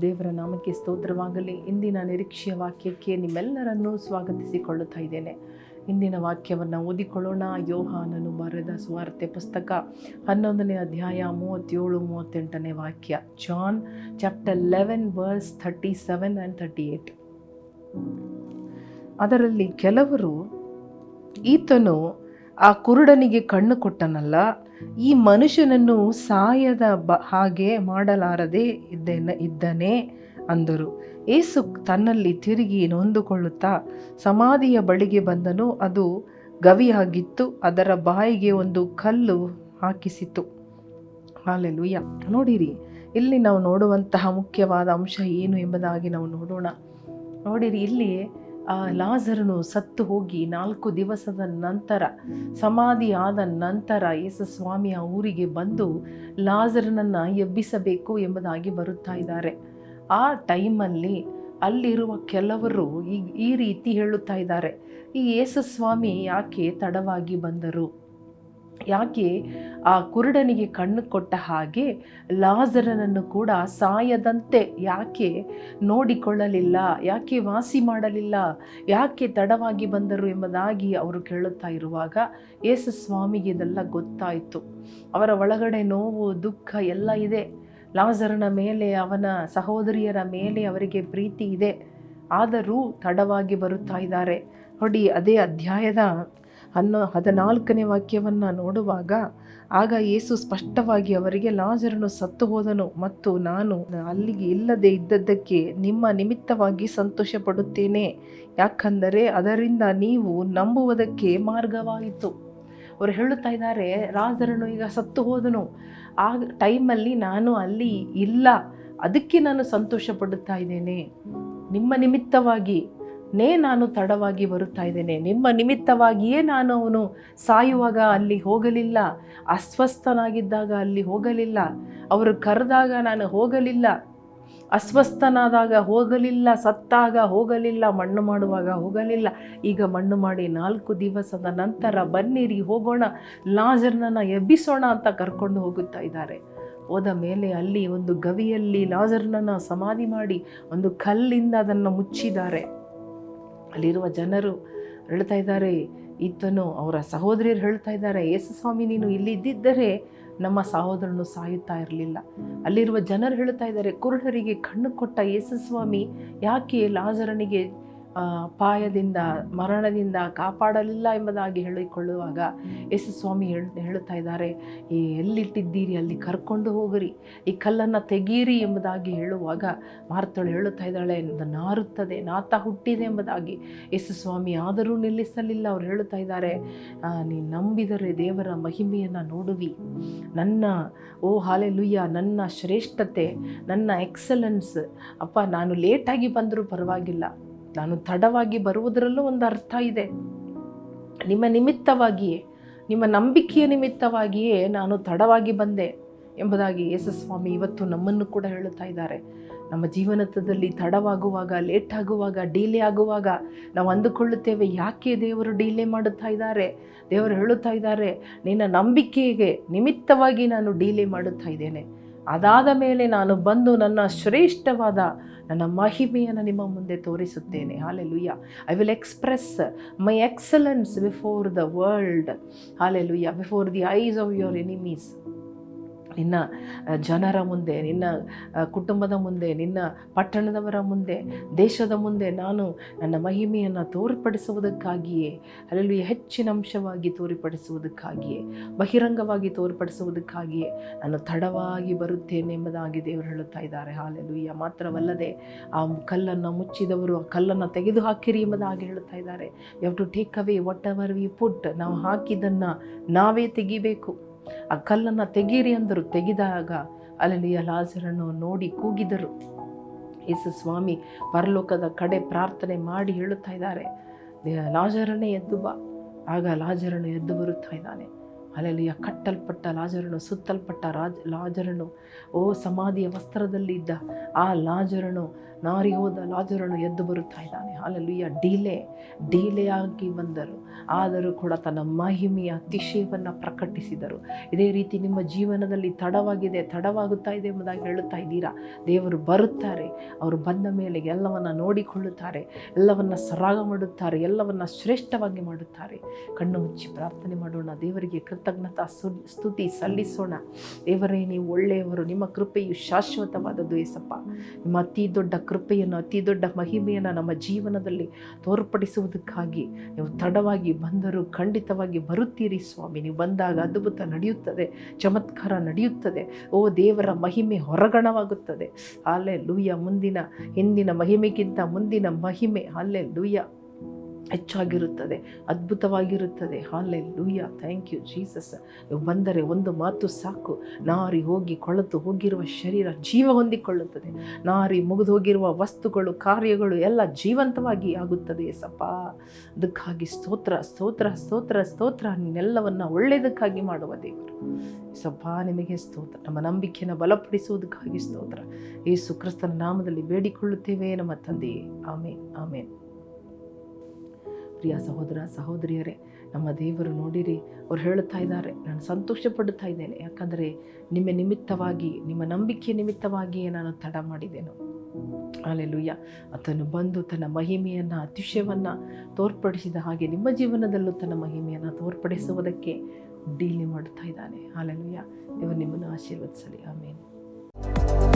ದೇವರ ನಾಮಕ್ಕೆ ಸ್ತೋತ್ರವಾಗಲಿ. ಇಂದಿನ ನಿರೀಕ್ಷೆಯ ವಾಕ್ಯಕ್ಕೆ ನಿಮ್ಮೆಲ್ಲರನ್ನೂ ಸ್ವಾಗತಿಸಿಕೊಳ್ಳುತ್ತಾ ಇದ್ದೇನೆ. ಇಂದಿನ ವಾಕ್ಯವನ್ನು ಓದಿಕೊಳ್ಳೋಣ. ಯೋಹಾನನು ಬರೆದ ಸ್ವಾರ್ಥೆ ಪುಸ್ತಕ ಹನ್ನೊಂದನೇ ಅಧ್ಯಾಯ ಮೂವತ್ತೇಳು ಮೂವತ್ತೆಂಟನೇ ವಾಕ್ಯ. John chapter eleven verse thirty seven and thirty eight. ಅದರಲ್ಲಿ ಕೆಲವರು ಈತನು ಆ ಕುರುಡನಿಗೆ ಕಣ್ಣು ಕೊಟ್ಟನಲ್ಲ, ಈ ಮನುಷ್ಯನನ್ನು ಸಾಯದ ಬ, ಹಾಗೆ ಮಾಡಲಾರದೆ ಇದ್ದೇನೆ, ಇದ್ದಾನೆ ಅಂದರು. ಏಸು ತನ್ನಲ್ಲಿ ತಿರುಗಿ ನೊಂದುಕೊಳ್ಳುತ್ತಾ ಸಮಾಧಿಯ ಬಳಿಗೆ ಬಂದನು. ಅದು ಗವಿಯಾಗಿತ್ತು. ಅದರ ಬಾಯಿಗೆ ಒಂದು ಕಲ್ಲು ಹಾಕಿಸಿತು ಹಾಲೆಲುಯ್ಯ ನೋಡಿರಿ, ಇಲ್ಲಿ ನಾವು ನೋಡುವಂತಹ ಮುಖ್ಯವಾದ ಅಂಶ ಏನು ಎಂಬುದಾಗಿ ನಾವು ನೋಡೋಣ. ನೋಡಿರಿ, ಇಲ್ಲಿ ಆ, ಲಾಜರನು ಸತ್ತು ಹೋಗಿ ನಾಲ್ಕು ದಿವಸದ ನಂತರ, ಸಮಾಧಿ ಆದ ನಂತರ ಯೇಸು ಸ್ವಾಮಿಯ ಊರಿಗೆ ಬಂದು ಲಾಜರನನ್ನು ಎಬ್ಬಿಸಬೇಕು ಎಂಬುದಾಗಿ ಬರುತ್ತಾ ಇದ್ದಾರೆ. ಆ ಟೈಮಲ್ಲಿ ಅಲ್ಲಿರುವ ಕೆಲವರು ಈ ಈ ರೀತಿ ಹೇಳುತ್ತಾ ಇದ್ದಾರೆ. ಈ ಯೇಸು ಸ್ವಾಮಿ ಯಾಕೆ ತಡವಾಗಿ ಬಂದರು? ಯಾಕೆ ಆ ಕುರುಡನಿಗೆ ಕಣ್ಣು ಕೊಟ್ಟ ಹಾಗೆ ಲಾಜರನನ್ನು ಕೂಡ ಸಾಯದಂತೆ ಯಾಕೆ ನೋಡಿಕೊಳ್ಳಲಿಲ್ಲ, ಯಾಕೆ ವಾಸಿ ಮಾಡಲಿಲ್ಲ, ಯಾಕೆ ತಡವಾಗಿ ಬಂದರು ಎಂಬುದಾಗಿ ಅವರು ಕೇಳುತ್ತಾ ಇರುವಾಗ ಯೇಸು ಸ್ವಾಮಿಗೆ ಇದೆಲ್ಲ ಗೊತ್ತಾಯಿತು. ಅವರ ಒಳಗಡೆ ನೋವು, ದುಃಖ ಎಲ್ಲ ಇದೆ. ಲಾಜರನ ಮೇಲೆ, ಅವನ ಸಹೋದರಿಯರ ಮೇಲೆ ಅವರಿಗೆ ಪ್ರೀತಿ ಇದೆ. ಆದರೂ ತಡವಾಗಿ ಬರುತ್ತಾ ಇದ್ದಾರೆ. ನೋಡಿ, ಅದೇ ಅಧ್ಯಾಯದ ಹನ್ನೊ ಹದಿನಾಲ್ಕನೇ ವಾಕ್ಯವನ್ನು ನೋಡುವಾಗ, ಆಗ ಯೇಸು ಸ್ಪಷ್ಟವಾಗಿ ಅವರಿಗೆ, ಲಾಜರನು ಸತ್ತು ಹೋದನು ಮತ್ತು ನಾನು ಅಲ್ಲಿಗೆ ಇಲ್ಲದೆ ಇದ್ದದ್ದಕ್ಕೆ ನಿಮ್ಮ ನಿಮಿತ್ತವಾಗಿ ಸಂತೋಷ ಪಡುತ್ತೇನೆ ಯಾಕಂದರೆ ಅದರಿಂದ ನೀವು ನಂಬುವುದಕ್ಕೆ ಮಾರ್ಗವಾಯಿತು. ಅವರು ಹೇಳುತ್ತಾ ಇದ್ದಾರೆ ರಾಜರನು ಈಗ ಸತ್ತು ಹೋದನು. ಆ ಟೈಮಲ್ಲಿ ನಾನು ಅಲ್ಲಿ ಇಲ್ಲ. ಅದಕ್ಕೆ ನಾನು ಸಂತೋಷ ಪಡುತ್ತಾ ಇದ್ದೇನೆ. ನಿಮ್ಮ ನಿಮಿತ್ತವಾಗಿ ನೇ ನಾನು ತಡವಾಗಿ ಬರುತ್ತಾ ಇದ್ದೇನೆ. ನಿಮ್ಮ ನಿಮಿತ್ತವಾಗಿಯೇ ನಾನು ಅವನು ಸಾಯುವಾಗ ಅಲ್ಲಿ ಹೋಗಲಿಲ್ಲ. ಅಸ್ವಸ್ಥನಾಗಿದ್ದಾಗ ಅಲ್ಲಿ ಹೋಗಲಿಲ್ಲ. ಅವರು ಕರೆದಾಗ ನಾನು ಹೋಗಲಿಲ್ಲ. ಅಸ್ವಸ್ಥನಾದಾಗ ಹೋಗಲಿಲ್ಲ, ಸತ್ತಾಗ ಹೋಗಲಿಲ್ಲ, ಮಣ್ಣು ಮಾಡುವಾಗ ಹೋಗಲಿಲ್ಲ. ಈಗ ಮಣ್ಣು ಮಾಡಿ ನಾಲ್ಕು ದಿವಸದ ನಂತರ ಬನ್ನಿರಿ, ಹೋಗೋಣ. ಲಾಜರ್ನನ್ನು ಎಬ್ಬಿಸೋಣ ಅಂತ ಕರ್ಕೊಂಡು ಹೋಗುತ್ತಾ ಇದ್ದಾರೆ. ಹೋದ ಮೇಲೆ ಅಲ್ಲಿ ಒಂದು ಗವಿಯಲ್ಲಿ ಲಾಜರ್ನನ್ನು ಸಮಾಧಿ ಮಾಡಿ ಒಂದು ಕಲ್ಲಿಂದ ಅದನ್ನು ಮುಚ್ಚಿದ್ದಾರೆ. ಅಲ್ಲಿರುವ ಜನರು ಹೇಳ್ತಾ ಇದ್ದಾರೆ. ಇತ್ತನು ಅವರ ಸಹೋದರಿಯರು ಹೇಳ್ತಾ ಇದ್ದಾರೆ, ಯೇಸು ಸ್ವಾಮಿ, ನೀನು ಇಲ್ಲಿ ಇದ್ದಿದ್ದರೆ ನಮ್ಮ ಸಹೋದರನು ಸಾಯುತ್ತಾ ಇರಲಿಲ್ಲ. ಅಲ್ಲಿರುವ ಜನರು ಹೇಳ್ತಾ ಇದ್ದಾರೆ, ಕುರುಡರಿಗೆ ಕಣ್ಣು ಕೊಟ್ಟ ಯೇಸು ಸ್ವಾಮಿ, ಯಾಕೆ ಲಾಜರನಿಗೆ ಅಪಾಯದಿಂದ ಮರಣದಿಂದ ಕಾಪಾಡಲಿಲ್ಲ ಎಂಬುದಾಗಿ ಹೇಳಿಕೊಳ್ಳುವಾಗ ಯೇಸು ಸ್ವಾಮಿ ಹೇಳ ಹೇಳುತ್ತಾ ಇದ್ದಾರೆ ಈ ಎಲ್ಲಿಟ್ಟಿದ್ದೀರಿ? ಅಲ್ಲಿ ಕರ್ಕೊಂಡು ಹೋಗಿರಿ. ಈ ಕಲ್ಲನ್ನು ತೆಗೀರಿ ಎಂಬುದಾಗಿ ಹೇಳುವಾಗ ಮಾರ್ತಳು ಹೇಳುತ್ತಾ ಇದ್ದಾಳೆ ನಾರುತ್ತದೆ ನಾತ ಹುಟ್ಟಿದೆ ಎಂಬುದಾಗಿ ಯೇಸು ಸ್ವಾಮಿ ಆದರೂ ನಿಲ್ಲಿಸಲಿಲ್ಲ. ಅವ್ರು ಹೇಳುತ್ತಾ ಇದ್ದಾರೆ ನೀನು ನಂಬಿದರೆ ದೇವರ ಮಹಿಮೆಯನ್ನು ನೋಡುವಿ. ನನ್ನ ಓ ಹಾಲೆ ಲುಯ್ಯ ನನ್ನ ಶ್ರೇಷ್ಠತೆ ನನ್ನ ಎಕ್ಸಲೆನ್ಸ್ ಅಪ್ಪ ನಾನು ಲೇಟಾಗಿ ಬಂದರೂ ಪರವಾಗಿಲ್ಲ. ನಾನು ತಡವಾಗಿ ಬರುವುದರಲ್ಲೂ ಒಂದು ಅರ್ಥ ಇದೆ. ನಿಮ್ಮ ನಿಮಿತ್ತವಾಗಿಯೇ, ನಿಮ್ಮ ನಂಬಿಕೆಯ ನಿಮಿತ್ತವಾಗಿಯೇ ನಾನು ತಡವಾಗಿ ಬಂದೆ ಎಂಬುದಾಗಿ ಯೇಸುಸ್ವಾಮಿ ಇವತ್ತು ನಮ್ಮನ್ನು ಕೂಡ ಹೇಳುತ್ತಾ ಇದ್ದಾರೆ. ನಮ್ಮ ಜೀವನದಲ್ಲಿ ತಡವಾಗುವಾಗ ಲೇಟ್ ಆಗುವಾಗ ಡೀಲೇ ಆಗುವಾಗ ನಾವು ಅಂದುಕೊಳ್ಳುತ್ತೇವೆ, ಯಾಕೆ ದೇವರು ಡೀಲೇ ಮಾಡುತ್ತಾ ಇದ್ದಾರೆ? ದೇವರು ಹೇಳುತ್ತಾ ಇದ್ದಾರೆ, ನಿನ್ನ ನಂಬಿಕೆಗೆ ನಿಮಿತ್ತವಾಗಿ ನಾನು ಡೀಲೇ ಮಾಡುತ್ತಾ ಇದ್ದೇನೆ. ಅದಾದ ಮೇಲೆ ನಾನು ಬಂದು ನನ್ನ ಶ್ರೇಷ್ಠವಾದ ನನ್ನ ಮಹಿಮೆಯನ್ನು ನಿಮ್ಮ ಮುಂದೆ ತೋರಿಸುತ್ತೇನೆ. Hallelujah I will express my excellence before the world hallelujah before the eyes of your enemies ನಿನ್ನ ಜನರ ಮುಂದೆ, ನಿನ್ನ ಕುಟುಂಬದ ಮುಂದೆ, ನಿನ್ನ ಪಟ್ಟಣದವರ ಮುಂದೆ, ದೇಶದ ಮುಂದೆ ನಾನು ನನ್ನ ಮಹಿಮೆಯನ್ನು ತೋರ್ಪಡಿಸುವುದಕ್ಕಾಗಿಯೇ ಅಲ್ಲಿ ಹೆಚ್ಚಿನ ಅಂಶವಾಗಿ ತೋರಿಪಡಿಸುವುದಕ್ಕಾಗಿಯೇ, ಬಹಿರಂಗವಾಗಿ ತೋರ್ಪಡಿಸುವುದಕ್ಕಾಗಿಯೇ ನಾನು ತಡವಾಗಿ ಬರುತ್ತೇನೆ ಎಂಬುದಾಗಿ ದೇವರು ಹೇಳುತ್ತಾ ಇದ್ದಾರೆ. ಹಾಲೆಲುಯ್ಯ ಮಾತ್ರವಲ್ಲದೆ ಆ ಕಲ್ಲನ್ನು ಮುಚ್ಚಿದವರು ಆ ಕಲ್ಲನ್ನು ತೆಗೆದು ಹಾಕಿರಿ ಎಂಬುದಾಗಿ ಹೇಳುತ್ತಾ ಇದ್ದಾರೆ. You to take away whatever we put ನಾವು ಹಾಕಿದ್ದನ್ನು ನಾವೇ ತೆಗಿಬೇಕು. ಆ ಕಲ್ಲನ್ನು ತೆಗೀರಿ ಅಂದರು. ತೆಗೆದಾಗ ಅಲ್ಲಿ ಲಾಜರನ್ನು ನೋಡಿ ಕೂಗಿದರು. ಯೇಸು ಸ್ವಾಮಿ ಪರಲೋಕದ ಕಡೆ ಪ್ರಾರ್ಥನೆ ಮಾಡಿ ಹೇಳುತ್ತಾ ಇದ್ದಾರೆ. ಲಾಜರನೇ ಎದ್ದು ಬಾ. ಆಗ ಲಾಜರನು ಎದ್ದು ಬರುತ್ತಾ ಇದ್ದಾನೆ. ಅಲ್ಲೆಲ್ಲಿಯ ಕಟ್ಟಲ್ಪಟ್ಟ ಲಾಜರನು, ಸುತ್ತಲ್ಪಟ್ಟ ರಾಜ, ಲಾಜರನು, ಓ ಸಮಾಧಿಯ ವಸ್ತ್ರದಲ್ಲಿದ್ದ ಆ ಲಾಜರನು ನಾರಿ ಹೋದ ಲಾಜರನು ಎದ್ದು ಬರುತ್ತಾ ಇದ್ದಾನೆ. ಅಲ್ಲೆಲ್ಲಿಯ ಡೀಲೆ ಡೀಲೆ ಆಗಿ ಬಂದರು. ಆದರೂ ಕೂಡ ತನ್ನ ಮಹಿಮೆಯ ಅತಿಶಯವನ್ನು ಪ್ರಕಟಿಸಿದರು. ಇದೇ ರೀತಿ ನಿಮ್ಮ ಜೀವನದಲ್ಲಿ ತಡವಾಗಿದೆ, ತಡವಾಗುತ್ತಾ ಇದೆ ಎಂಬುದಾಗಿ ಹೇಳುತ್ತಾ ಇದ್ದೀರಾ? ದೇವರು ಬರುತ್ತಾರೆ. ಅವರು ಬಂದ ಮೇಲೆ ಎಲ್ಲವನ್ನು ನೋಡಿಕೊಳ್ಳುತ್ತಾರೆ, ಎಲ್ಲವನ್ನು ಸರಾಗ ಮಾಡುತ್ತಾರೆ, ಎಲ್ಲವನ್ನು ಶ್ರೇಷ್ಠವಾಗಿ ಮಾಡುತ್ತಾರೆ. ಕಣ್ಣು ಮುಚ್ಚಿ ಪ್ರಾರ್ಥನೆ ಮಾಡೋಣ. ದೇವರಿಗೆ ಕೃತಜ್ಞತಾ ಸು- ಸ್ತುತಿ ಸಲ್ಲಿಸೋಣ. ದೇವರೇ ನೀವು ಒಳ್ಳೆಯವರು. ನಿಮ್ಮ ಕೃಪೆಯು ಶಾಶ್ವತವಾದದ್ದು ಏಸಪ್ಪ. ನಿಮ್ಮ ಅತಿ ದೊಡ್ಡ ಕೃಪೆಯನ್ನು ಅತಿ ದೊಡ್ಡ ಮಹಿಮೆಯನ್ನು ನಮ್ಮ ಜೀವನದಲ್ಲಿ ತೋರ್ಪಡಿಸುವುದಕ್ಕಾಗಿ ನೀವು ತಡವಾಗಿ ಬಂದರೂ ಖಂಡಿತವಾಗಿ ಬರುತ್ತೀರಿ ಸ್ವಾಮಿ. ನೀವು ಬಂದಾಗ ಅದ್ಭುತ ನಡೆಯುತ್ತದೆ ಚಮತ್ಕಾರ ನಡೆಯುತ್ತದೆ. ಓ ದೇವರ ಮಹಿಮೆ ಹೊರಗಣವಾಗುತ್ತದೆ. ಅಲ್ಲೇ ಲೂಯ ಮುಂದಿನ ಹಿಂದಿನ ಮಹಿಮೆಗಿಂತ ಮುಂದಿನ ಮಹಿಮೆ. ಅಲ್ಲೇ ಲೂಯ ಹೆಚ್ಚಾಗಿರುತ್ತದೆ, ಅದ್ಭುತವಾಗಿರುತ್ತದೆ. ಹಾಲೆ ಲೂಯ್ಯ ಥ್ಯಾಂಕ್ ಯು ಜೀಸಸ್ ಬಂದರೆ ಒಂದು ಮಾತು ಸಾಕು. ನಾರಿ ಹೋಗಿ ಕೊಳೆತು ಹೋಗಿರುವ ಶರೀರ ಜೀವ ಹೊಂದಿಕೊಳ್ಳುತ್ತದೆ. ನಾರಿ ಮುಗಿದು ಹೋಗಿರುವ ವಸ್ತುಗಳು, ಕಾರ್ಯಗಳು ಎಲ್ಲ ಜೀವಂತವಾಗಿ ಆಗುತ್ತದೆ ಸಪ್ಪ ಅದಕ್ಕಾಗಿ ಸ್ತೋತ್ರ ಸ್ತೋತ್ರ ಸ್ತೋತ್ರ ಸ್ತೋತ್ರ. ನಿನ್ನೆಲ್ಲವನ್ನು ಒಳ್ಳೆಯದಕ್ಕಾಗಿ ಮಾಡುವ ದೇವರು. ಸಪ್ಪ ನಿಮಗೆ ಸ್ತೋತ್ರ. ನಮ್ಮ ನಂಬಿಕೆಯನ್ನು ಬಲಪಡಿಸುವುದಕ್ಕಾಗಿ ಸ್ತೋತ್ರ. ಯೇಸು ಕ್ರಿಸ್ತನ ನಾಮದಲ್ಲಿ ಬೇಡಿಕೊಳ್ಳುತ್ತೇವೆ, ನಮ್ಮ ತಂದೆಯೇ. ಆಮೇನ್ ಆಮೇನ್. ಪ್ರಿಯ ಸಹೋದರ, ಸಹೋದರಿಯರೇ, ನಮ್ಮ ದೇವರು ನೋಡಿರಿ, ಅವ್ರು ಹೇಳುತ್ತಾ ಇದ್ದಾರೆ, ನಾನು ಸಂತೋಷ ಪಡುತ್ತಾ ಇದ್ದೇನೆ. ಯಾಕಂದರೆ ನಿಮ್ಮ ನಿಮಿತ್ತವಾಗಿ, ನಿಮ್ಮ ನಂಬಿಕೆ ನಿಮಿತ್ತವಾಗಿಯೇ ನಾನು ತಡ ಮಾಡಿದೆನು. ಅಲ್ಲೆಲುಯ್ಯ ಆತನು ಬಂದು ತನ್ನ ಮಹಿಮೆಯನ್ನು, ಅತಿಶಯವನ್ನು ತೋರ್ಪಡಿಸಿದ ಹಾಗೆ ನಿಮ್ಮ ಜೀವನದಲ್ಲೂ ತನ್ನ ಮಹಿಮೆಯನ್ನು ತೋರ್ಪಡಿಸುವುದಕ್ಕೆ ಡೀಲಿ ಮಾಡುತ್ತಾ ಇದ್ದಾನೆ. ಅಲ್ಲೆಲುಯ್ಯ ಇವರು ನಿಮ್ಮನ್ನು ಆಶೀರ್ವದಿಸಲಿ. ಆಮೇಲೆ